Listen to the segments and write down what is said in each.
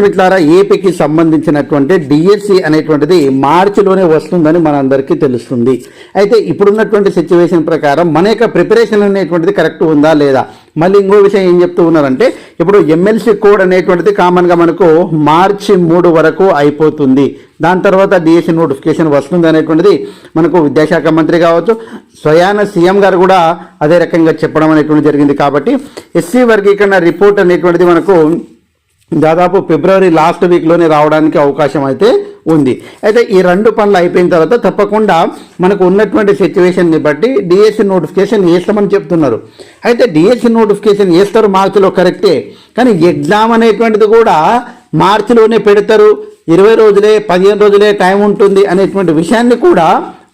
మిత్రులారా ఏపీకి సంబంధించినటువంటి డిఎస్సి అనేటువంటిది మార్చిలోనే వస్తుందని మనందరికీ తెలుస్తుంది. అయితే ఇప్పుడున్నటువంటి సిచ్యువేషన్ ప్రకారం మన యొక్క ప్రిపరేషన్ అనేటువంటిది కరెక్ట్ ఉందా లేదా? మళ్ళీ ఇంకో విషయం ఏం చెప్తూ ఉన్నారంటే ఇప్పుడు ఎమ్మెల్సీ కోడ్ అనేటువంటిది కామన్గా మనకు మార్చి మూడు వరకు అయిపోతుంది. దాని తర్వాత డిఎస్సి నోటిఫికేషన్ వస్తుంది అనేటువంటిది మనకు విద్యాశాఖ మంత్రి కావచ్చు స్వయాన సీఎం గారు కూడా అదే రకంగా చెప్పడం అనేటువంటిది జరిగింది. కాబట్టి ఎస్సీ వర్గీకరణ రిపోర్ట్ అనేటువంటిది మనకు దాదాపు ఫిబ్రవరి లాస్ట్ వీక్లోనే రావడానికి అవకాశం అయితే ఉంది. అయితే ఈ రెండు పనులు అయిపోయిన తర్వాత తప్పకుండా మనకు ఉన్నటువంటి సిచ్యువేషన్ని బట్టి డిఎస్సి నోటిఫికేషన్ వేస్తామని చెప్తున్నారు. అయితే డిఎస్సి నోటిఫికేషన్ వేస్తారు మార్చిలో కరెక్టే కానీ ఎగ్జామ్ అనేటువంటిది కూడా మార్చిలోనే పెడతారు. ఇరవై రోజులే పదిహేను రోజులే టైం ఉంటుంది అనేటువంటి విషయాన్ని కూడా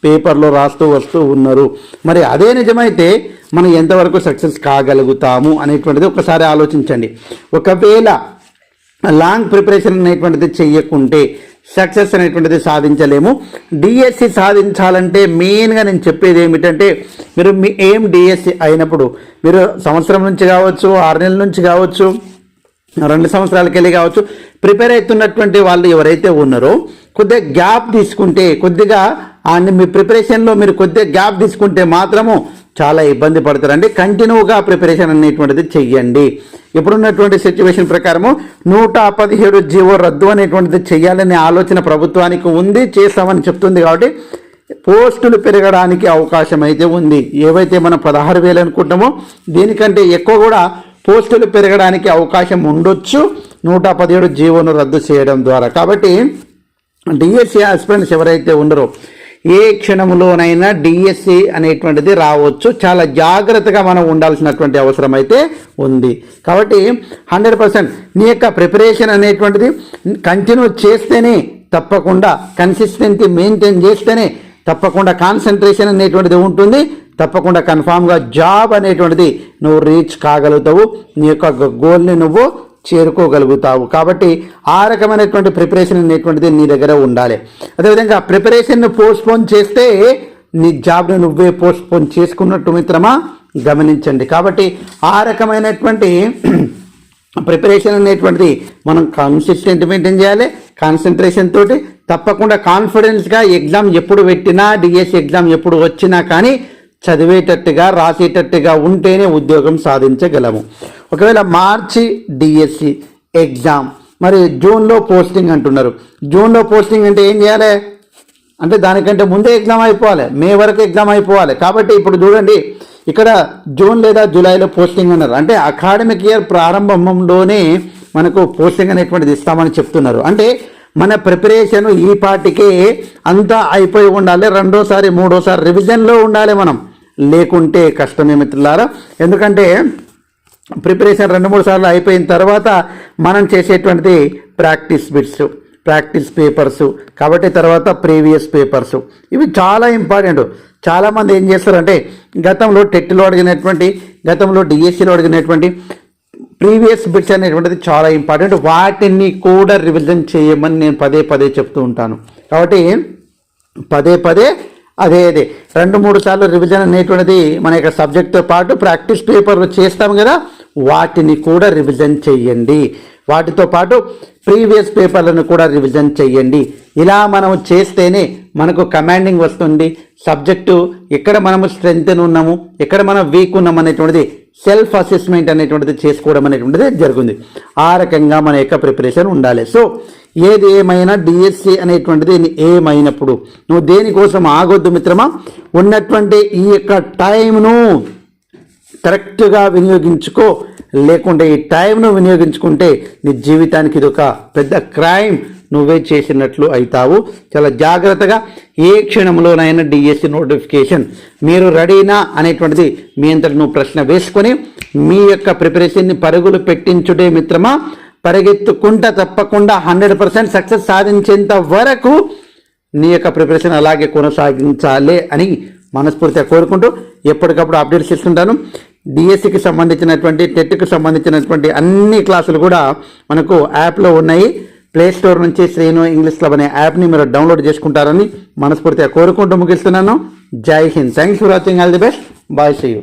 పేపర్లో రాస్తూ వస్తూ ఉన్నారు. మరి అదే నిజమైతే మనం ఎంతవరకు సక్సెస్ కాగలుగుతాము అనేటువంటిది ఒకసారి ఆలోచించండి. ఒకవేళ లాంగ్ ప్రిపరేషన్ అనేటువంటిది చెయ్యకుంటే సక్సెస్ అనేటువంటిది సాధించలేము. డిఎస్సి సాధించాలంటే మెయిన్గా నేను చెప్పేది ఏమిటంటే మీరు మీ ఏం డిఎస్సి అయినప్పుడు మీరు సంవత్సరం నుంచి కావచ్చు ఆరు నెలల నుంచి కావచ్చు రెండు సంవత్సరాలకి వెళ్ళి కావచ్చు ప్రిపేర్ అవుతున్నటువంటి వాళ్ళు ఎవరైతే ఉన్నారో కొద్దిగా గ్యాప్ తీసుకుంటే కొద్దిగా అండ్ మీ ప్రిపరేషన్లో మీరు కొద్దిగా గ్యాప్ తీసుకుంటే మాత్రము చాలా ఇబ్బంది పడతారండి. కంటిన్యూగా ప్రిపరేషన్ అనేటువంటిది చెయ్యండి. ఇప్పుడున్నటువంటి సిచ్యువేషన్ ప్రకారము నూట పదిహేడు జీవో రద్దు అనేటువంటిది చేయాలనే ఆలోచన ప్రభుత్వానికి ఉంది చేస్తామని చెప్తుంది కాబట్టి పోస్టులు పెరగడానికి అవకాశం అయితే ఉంది. ఏవైతే మనం పదహారు వేలు అనుకుంటామో దీనికంటే ఎక్కువ కూడా పోస్టులు పెరగడానికి అవకాశం ఉండొచ్చు. నూట పదిహేడు జీవోను రద్దు చేయడం ద్వారా. కాబట్టి డిఎస్సి ఆస్పిరెంట్స్ ఎవరైతే ఉండరో ఏ క్షణంలోనైనా డిఎస్సి అనేటువంటిది రావచ్చు. చాలా జాగ్రత్తగా మనం ఉండాల్సినటువంటి అవసరం అయితే ఉంది. కాబట్టి హండ్రెడ్ పర్సెంట్ నీ యొక్క ప్రిపరేషన్ అనేటువంటిది కంటిన్యూ చేస్తేనే తప్పకుండా కన్సిస్టెన్సీ మెయింటైన్ చేస్తేనే తప్పకుండా కాన్సన్ట్రేషన్ అనేటువంటిది ఉంటుంది. తప్పకుండా కన్ఫామ్గా జాబ్ అనేటువంటిది నువ్వు రీచ్ కాగలుగుతావు. నీ యొక్క గోల్ని నువ్వు చేరుకోగలుగుతావు. కాబట్టి ఆ రకమైనటువంటి ప్రిపరేషన్ అనేటువంటిది నీ దగ్గర ఉండాలి. అదేవిధంగా ప్రిపరేషన్ను పోస్ట్పోన్ చేస్తే నీ జాబ్ని నువ్వే పోస్ట్పోన్ చేసుకున్నట్టు మిత్రమా గమనించండి. కాబట్టి ఆ రకమైనటువంటి ప్రిపరేషన్ అనేటువంటిది మనం కన్సిస్టెంట్ మెయింటైన్ చేయాలి. కాన్సన్ట్రేషన్ తోటి తప్పకుండా కాన్ఫిడెన్స్గా ఎగ్జామ్ ఎప్పుడు పెట్టినా డిఎస్ ఎగ్జామ్ ఎప్పుడు వచ్చినా కానీ చదివేటట్టుగా రాసేటట్టుగా ఉంటేనే ఉద్యోగం సాధించగలము. ఒకవేళ మార్చి డిఎస్సి ఎగ్జామ్ మరి జూన్లో పోస్టింగ్ అంటున్నారు. జూన్లో పోస్టింగ్ అంటే ఏం చేయాలి? అంటే దానికంటే ముందే ఎగ్జామ్ అయిపోవాలి. మే వరకు ఎగ్జామ్ అయిపోవాలి. కాబట్టి ఇప్పుడు చూడండి ఇక్కడ జూన్ లేదా జూలైలో పోస్టింగ్ అన్నారు. అంటే అకాడమిక్ ఇయర్ ప్రారంభంలోనే మనకు పోస్టింగ్ అనేటువంటిది ఇస్తామని చెప్తున్నారు. అంటే మన ప్రిపరేషన్ ఈ పాటికే అంతా అయిపోయి ఉండాలి. రెండోసారి మూడోసారి రివిజన్లో ఉండాలి మనం. లేకుంటే కష్టమే మిత్రులారా. ఎందుకంటే ప్రిపరేషన్ రెండు మూడు సార్లు అయిపోయిన తర్వాత మనం చేసేటువంటిది ప్రాక్టీస్ బిట్స్ ప్రాక్టీస్ పేపర్స్ కాబట్టి తర్వాత ప్రీవియస్ పేపర్స్. ఇవి చాలా ఇంపార్టెంట్. చాలామంది ఏం చేస్తారంటే గతంలో టెట్లో అడిగినటువంటి గతంలో డిఎస్సిలో అడిగినటువంటి ప్రీవియస్ బిట్స్ అనేటువంటిది చాలా ఇంపార్టెంట్. వాటిని కూడా రివిజన్ చేయమని నేను పదే పదే చెప్తూ ఉంటాను. కాబట్టి పదే పదే అదే అదే. రెండు మూడు సార్లు రివిజన్ అనేటువంటిది మన యొక్క సబ్జెక్ట్తో పాటు ప్రాక్టీస్ పేపర్ చేస్తాం కదా వాటిని కూడా రివిజన్ చెయ్యండి వాటితో పాటు ప్రీవియస్ పేపర్లను కూడా రివిజన్ చెయ్యండి ఇలా మనం చేస్తేనే మనకు కమాండింగ్ వస్తుంది. సబ్జెక్టు ఎక్కడ మనము స్ట్రెంగ్త్ ఉన్నాము ఎక్కడ మనం వీక్ ఉన్నాం అనేటువంటిది సెల్ఫ్ అసెస్మెంట్ అనేటువంటిది చేసుకోవడం అనేటువంటిది జరుగుతుంది ఆ రకంగా మన యొక్క ప్రిపరేషన్ ఉండాలి. సో ఏది ఏమైనా డిఎస్సి అనేటువంటిది ఏమైనప్పుడు నువ్వు దేనికోసం ఆగొద్దు మిత్రమా? ఉన్నటువంటి ఈ యొక్క టైంను కరెక్ట్గా వినియోగించుకో. లేకుంటే ఈ టైంను వినియోగించుకుంటే నీ జీవితానికి ఇది ఒక పెద్ద క్రైమ్. నువ్వే చేసినట్లు అవుతావు చాలా జాగ్రత్తగా ఏ క్షణంలోనైనా డిఎస్సి నోటిఫికేషన్ మీరు రెడీనా అనేటువంటిది మీ అంతటి నువ్వు ప్రశ్న వేసుకొని మీ యొక్క ప్రిపరేషన్ని పరుగులు పెట్టించుడే మిత్రమా. పరిగెత్తుకుంటా తప్పకుండా హండ్రెడ్ పర్సెంట్ సక్సెస్ సాధించేంత వరకు నీ యొక్క ప్రిపరేషన్ అలాగే కొనసాగించాలి అని మనస్ఫూర్తిగా కోరుకుంటూ ఎప్పటికప్పుడు అప్డేట్స్ ఇస్తుంటాను. డిఎస్సికి సంబంధించినటువంటి టెట్కి సంబంధించినటువంటి అన్ని క్లాసులు కూడా మనకు యాప్లో ఉన్నాయి. ప్లే స్టోర్ నుంచి శ్రీను ఇంగ్లీష్ క్లబ్ అనే యాప్ని మీరు డౌన్లోడ్ చేసుకుంటారని మనస్ఫూర్తిగా కోరుకుంటూ ముగిస్తున్నాను. Jai Hind. Thanks for watching all the best bye see you